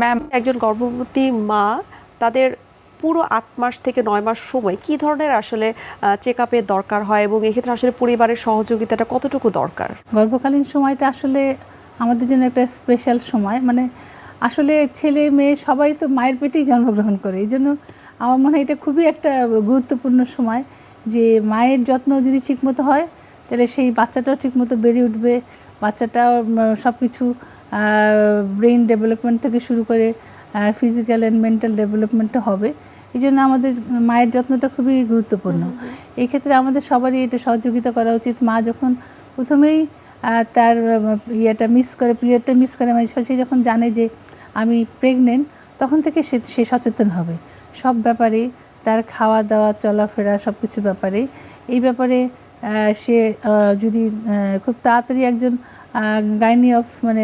Ma'am, একজন গর্ভবতী মা, তাদের পুরো আট মাস থেকে নয় মাস সময় কি ধরনের আসলে চেক আপের দরকার হয় এবং এক্ষেত্রে আসলে পরিবারের সহযোগিতাটা কতটুকু দরকার? গর্ভকালীন সময়টা আসলে আমাদের জন্য একটা স্পেশাল সময়। মানে আসলে ছেলে মেয়ে সবাই তো মায়ের পেটেই জন্মগ্রহণ করে। এই জন্য আমার মনে হয় এটা খুবই একটা গুরুত্বপূর্ণ সময় যে মায়ের যত্ন যদি ঠিকমতো হয়, তাহলে সেই বাচ্চাটাও ঠিকমতো বেড়ে উঠবে। বাচ্চাটাও সব কিছু ব্রেন ডেভেলপমেন্ট থেকে শুরু করে ফিজিক্যাল অ্যান্ড মেন্টাল ডেভেলপমেন্টও হবে। এই জন্য আমাদের মায়ের যত্নটা খুবই গুরুত্বপূর্ণ। এই ক্ষেত্রে আমাদের সবারই এটা সহযোগিতা করা উচিত। মা যখন প্রথমেই তার ইয়েটা মিস করে পিরিয়ডটা মিস করে মানে সে যখন জানে যে আমি প্রেগনেন্ট তখন থেকে সে সে সচেতন হবে। সব ব্যাপারে তার খাওয়া দাওয়া চলাফেরা সব কিছু ব্যাপারে। এই ব্যাপারে সে যদি খুব তাড়াতাড়ি একজন গাইনিঅক্স মানে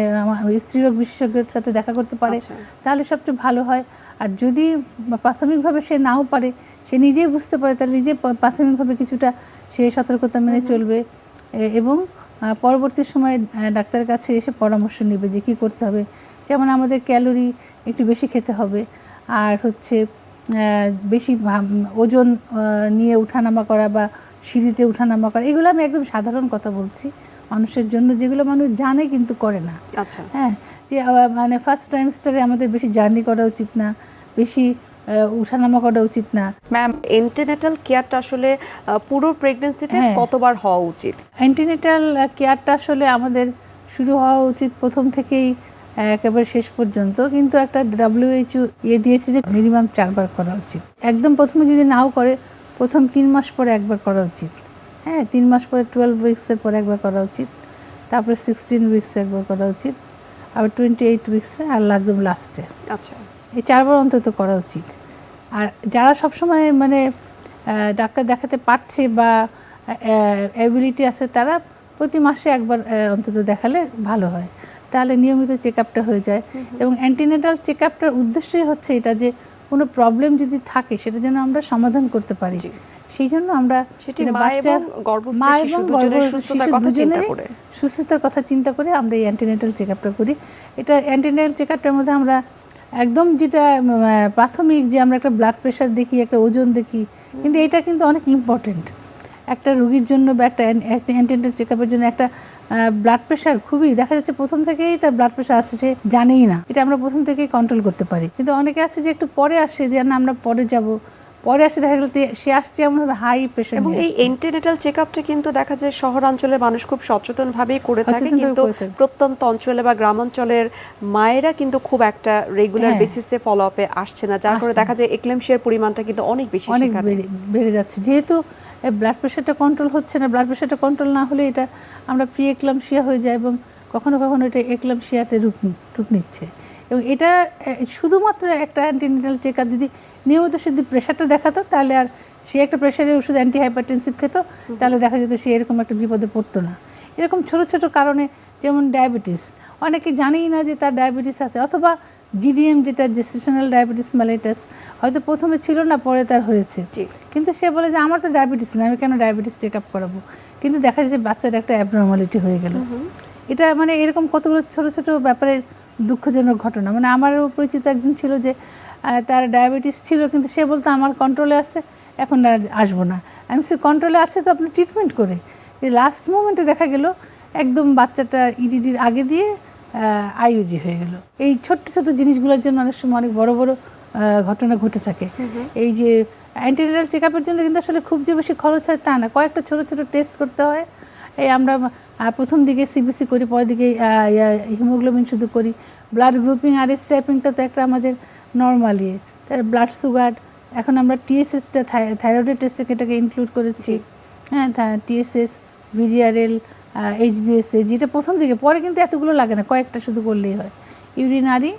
স্ত্রীরোগ বিশেষজ্ঞের সাথে দেখা করতে পারে আচ্ছা। তাহলে সবচেয়ে ভালো হয়। আর যদি প্রাথমিকভাবে সে নাও পারে সে নিজেই বুঝতে পারে তাহলে নিজে প্রাথমিকভাবে কিছুটা সে সতর্কতা মেনে চলবে। এবং পরবর্তী সময়ে ডাক্তারের কাছে এসে পরামর্শ নেবে যে কী করতে হবে। যেমন আমাদের ক্যালোরি একটু বেশি খেতে হবে আর হচ্ছে বেশি ওজন নিয়ে উঠানামা করা বা সিঁড়িতে উঠানামা করা এগুলো আমি একদম সাধারণ কথা বলছি। মানুষের জন্য যেগুলো মানুষ জানে কিন্তু করে না। আচ্ছা। হ্যাঁ যে মানে ফার্স্ট টাইমস্টারে আমাদের বেশি জার্নি করা উচিত না বেশি উঠানামা করা উচিত না। ম্যাম এন্টিনেটাল কেয়ারটা আসলে পুরো প্রেগনেন্সিতে হ্যাঁ। কতবার হওয়া উচিত? অ্যান্টিনেটাল কেয়ারটা আসলে আমাদের শুরু হওয়া উচিত প্রথম থেকেই একেবারে শেষ পর্যন্ত। কিন্তু একটা ডাব্লিউএইচও ইয়ে দিয়েছে যে মিনিমাম চারবার করা উচিত। একদম প্রথমে যদি নাও করে প্রথম তিন মাস পরে একবার করা উচিত। হ্যাঁ তিন মাস পরে টুয়েলভ উইক্সের পরে একবার করা উচিত। তারপরে সিক্সটিন উইক্সে একবার করা উচিত। আবার টোয়েন্টি এইট উইক্সে আর একদম লাস্টে আচ্ছা। এই চারবার অন্তত করা উচিত। আর যারা সবসময় মানে ডাক্তার দেখাতে পারছে বা অ্যাবিলিটি আছে তারা প্রতি মাসে একবার অন্তত দেখালে ভালো হয়। তাহলে নিয়মিত চেক আপটা হয়ে যায়। এবং অ্যান্টিনেটাল চেক আপটার উদ্দেশ্যই হচ্ছে এটা যে কোনো প্রবলেম যদি থাকে সেটা যেন আমরা সমাধান করতে পারি। সেই জন্য আমরা মা এবং দুজনেরই। সুস্থতার কথা চিন্তা করে আমরা এই অ্যান্টিনেটাল চেক আপটা করি। এটা অ্যান্টিনেটাল চেক আপটার মধ্যে আমরা একদম যেটা প্রাথমিক যে আমরা একটা ব্লাড প্রেশার দেখি একটা ওজন দেখি কিন্তু এটা কিন্তু অনেক ইম্পর্টেন্ট একটা রোগীর জন্য বা একটা অ্যান্টিনেটাল চেক আপের জন্য একটা ব্লাড প্রেশার খুবই দেখা যাচ্ছে প্রথম থেকেই তার ব্লাড প্রেশার আছে সে জানেই না। এটা আমরা প্রথম থেকেই কন্ট্রোল করতে পারি। কিন্তু অনেকে আছে যে একটু পরে আসে যে না আমরা পরে যাব। পরে আসে দেখা গেল সে আসছে এমন হাই প্রেশার এবং এই এন্টিনেটাল চেক আপটা কিন্তু দেখা যায় শহরাঞ্চলের মানুষ খুব সচেতন ভাবেই করে থাকে কিন্তু প্রত্যন্ত অঞ্চলে বা গ্রামাঞ্চলের মায়েরা কিন্তু খুব একটা রেগুলার। বেসিসে ফলো আপে আসছে না যার করে দেখা যায় এক্লেমশিয়ার পরিমাণটা কিন্তু অনেক বেশি অনেক বেড়ে যাচ্ছে। যেহেতু ব্লাড প্রেশারটা কন্ট্রোল হচ্ছে না ব্লাড প্রেশারটা কন্ট্রোল না হলে এটা আমরা প্রি একলামশিয়া হয়ে যায় এবং কখনো কখনো এটা একলামশিয়াতে রূপ রূপ নিচ্ছে। এবং এটা শুধুমাত্র একটা অ্যান্টিনেটাল চেক আপ যদি নিয়মিত সে যদি প্রেশারটা দেখাতো তাহলে আর সে একটা প্রেশারের ওষুধ অ্যান্টি হাইপারটেনসিভ খেত তাহলে দেখা যেত সে এরকম একটা বিপদে পড়তো না। এরকম ছোট ছোট কারণে যেমন ডায়াবেটিস অনেকে জানেই না যে তার ডায়াবেটিস আছে অথবা জিডিএম যেটা জেস্টেশনাল ডায়াবেটিস মেলাইটাস হয়তো প্রথমে ছিল না পরে তার হয়েছে। কিন্তু সে বলে যে আমার তো ডায়াবেটিস না আমি কেন ডায়াবেটিস চেক আপ করাবো? কিন্তু দেখা যাচ্ছে বাচ্চার একটা অ্যাবনর্মালিটি হয়ে গেল। এটা মানে এরকম কতগুলো ছোট ছোট ব্যাপারে দুঃখজনক ঘটনা। মানে আমারও পরিচিত একজন ছিল যে তার ডায়াবেটিস ছিল কিন্তু সে বলতো আমার কন্ট্রোলে আছে এখন আর আসব না। আমি সে কন্ট্রোলে আছে তো আপনি ট্রিটমেন্ট করে। লাস্ট মোমেন্টে দেখা গেল একদম বাচ্চাটা ইডিডির আগে দিয়ে আইউডি হয়ে গেল। এই ছোট্ট ছোট জিনিসগুলোর জন্য অনেক সময় অনেক বড় বড় ঘটনা ঘটে থাকে। এই যে অ্যান্টিনেটাল চেক আপের জন্য কিন্তু আসলে খুব যে বেশি খরচ হয় তা না। কয়েকটা ছোট ছোট টেস্ট করতে হয়। এই আমরা প্রথম দিকে সিবিসি করি পরের দিকে হিমোগ্লোবিন শুধু করি। ব্লাড গ্রুপিং আর এস টাইপিংটা তো একটা আমাদের নর্মাল ইয়ে তার ব্লাড সুগার এখন আমরা টিএসএসটা থাইরয়েডের টেস্টটাকে এটাকে ইনক্লুড করেছি। হ্যাঁ টিএসএস ভিডিআরএল এইচবিএসএ যেটা প্রথম দিকে। পরে কিন্তু এতগুলো লাগে না কয়েকটা শুধু করলেই হয়। ইউরিনারি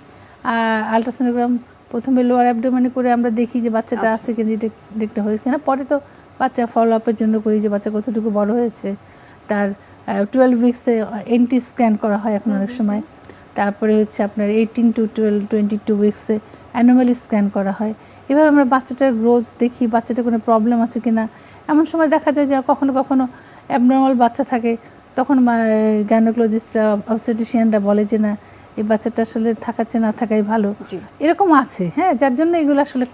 আলট্রাসোনোগ্রাম প্রথমে লোয়ার অ্যাবডোমেনে করে আমরা দেখি যে বাচ্চাটা আছে কি ডিটেক্ট হয়েছে না পরে তো বাচ্চা ফলো আপের জন্য করি যে বাচ্চা কতটুকু বড় হয়েছে। তার টুয়েলভ উইক্সে এনটি স্ক্যান করা হয় এখন অনেক সময়। তারপরে হচ্ছে আপনার eighteen to twelve twenty two উইক্সে anomaly scan করা হয়। এভাবে আমরা বাচ্চাটার গ্রোথ দেখি বাচ্চাটার কোনো প্রবলেম আছে কি না এমন সময় দেখা যায় যে কখনো কখনো অ্যাবনর্মাল বাচ্চা থাকে তখন গাইনোকোলজিস্টরা অবসেটিশিয়ানরা বলে যে না এই বাচ্চাটা আসলে থাকার চেয়ে না থাকাই ভালো। এরকম আছে হ্যাঁ? যার জন্য এগুলো আসলে